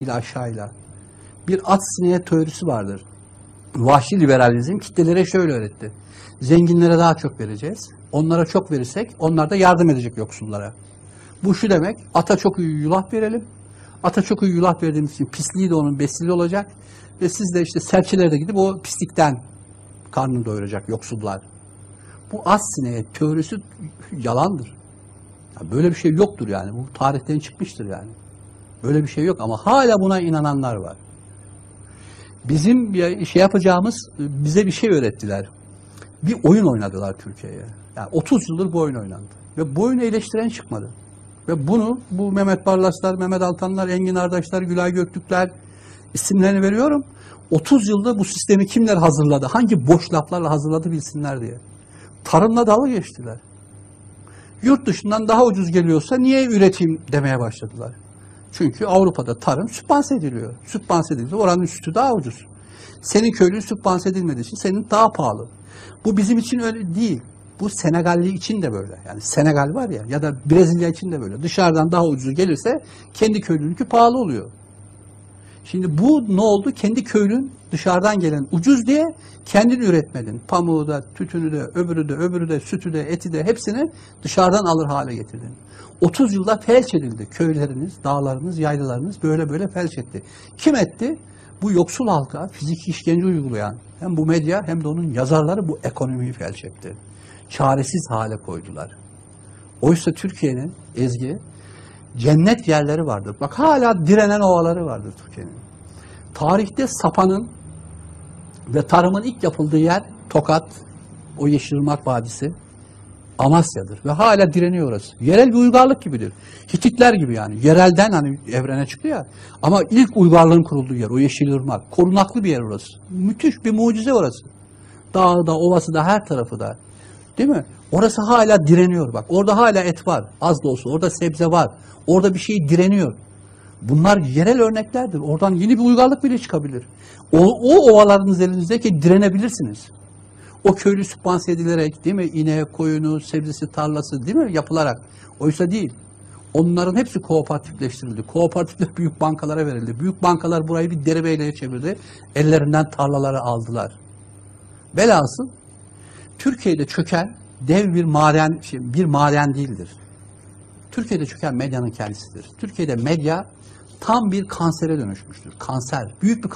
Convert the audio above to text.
ile aşağıyla. Bir at sineğe teorisi vardır. Vahşi liberalizm kitlelere şöyle öğretti. Zenginlere daha çok vereceğiz. Onlara çok verirsek onlar da yardım edecek yoksullara. Bu şu demek, ata çok iyi yulaf verelim. Ata çok iyi yulaf verdiğimiz için pisliği de onun besili olacak. Ve siz de işte serçelere de gidip o pislikten karnını doyuracak yoksullar. Bu az sineğe teorisi yalandır. Ya böyle bir şey yoktur yani. Bu tarihten çıkmıştır yani. Böyle bir şey yok ama hala buna inananlar var. Bizim bir şey yapacağımız bize bir şey öğrettiler. Bir oyun oynadılar Türkiye'ye. Yani 30 yıldır bu oyun oynandı. Ve bu oyunu eleştiren çıkmadı. Ve bunu bu Mehmet Barlaslar, Mehmet Altanlar, Engin Ardaşlar, Gülay Göktürkler isimlerini veriyorum. 30 yılda bu sistemi kimler hazırladı? Hangi boş laflarla hazırladı bilsinler diye. Tarımla dalga geçtiler. Yurt dışından daha ucuz geliyorsa niye üretim demeye başladılar. Çünkü Avrupa'da tarım sübvanse ediliyor. Sübvanse edildi. Oranın sütü daha ucuz. Senin köylün sübvanse edilmediği için senin daha pahalı. Bu bizim için öyle değil. Bu Senegalli için de böyle. Yani Senegal var ya ya da Brezilya için de böyle. Dışarıdan daha ucuz gelirse kendi köylününki pahalı oluyor. Şimdi bu ne oldu? Kendi köylün dışarıdan gelen ucuz diye kendin üretmedin. Pamuğu da, tütünü de, öbürü de, öbürü de, sütü de, eti de hepsini dışarıdan alır hale getirdin. 30 yılda felç edildi. Köyleriniz, dağlarınız, yaylalarınız böyle böyle felç etti. Kim etti? Bu yoksul halka fiziki işkence uygulayan hem bu medya hem de onun yazarları bu ekonomiyi felç etti. Çaresiz hale koydular. Oysa Türkiye'nin Ezgi cennet yerleri vardır. Bak hala direnen ovaları vardır Türkiye'nin. Tarihte sapanın ve tarımın ilk yapıldığı yer Tokat, o Yeşilırmak Vadisi, Amasya'dır. Ve hala direniyor orası. Yerel bir uygarlık gibidir. Hititler gibi yani. Yerelden hani evrene çıktı ya. Ama ilk uygarlığın kurulduğu yer o Yeşilırmak. Korunaklı bir yer orası. Müthiş bir mucize orası. Dağı da, ovası da, her tarafı da. Değil mi? Orası hala direniyor bak. Orada hala et var. Az da olsa. Orada sebze var. Orada bir şey direniyor. Bunlar yerel örneklerdir. Oradan yeni bir uygarlık bile çıkabilir. O, o ovalarınız elinizdeki direnebilirsiniz. O köylü sübvanse edilerek değil mi? İneği, koyunu, sebzesi, tarlası değil mi? Yapılarak. Oysa değil. Onların hepsi kooperatifleştirildi. Kooperatifler büyük bankalara verildi. Büyük bankalar burayı bir derebeyleye çevirdi. Ellerinden tarlaları aldılar. Velhasıl Türkiye'de çöken dev bir maden, şey, bir maden değildir. Türkiye'de çöken medyanın kendisidir. Türkiye'de medya tam bir kansere dönüşmüştür. Kanser. Büyük bir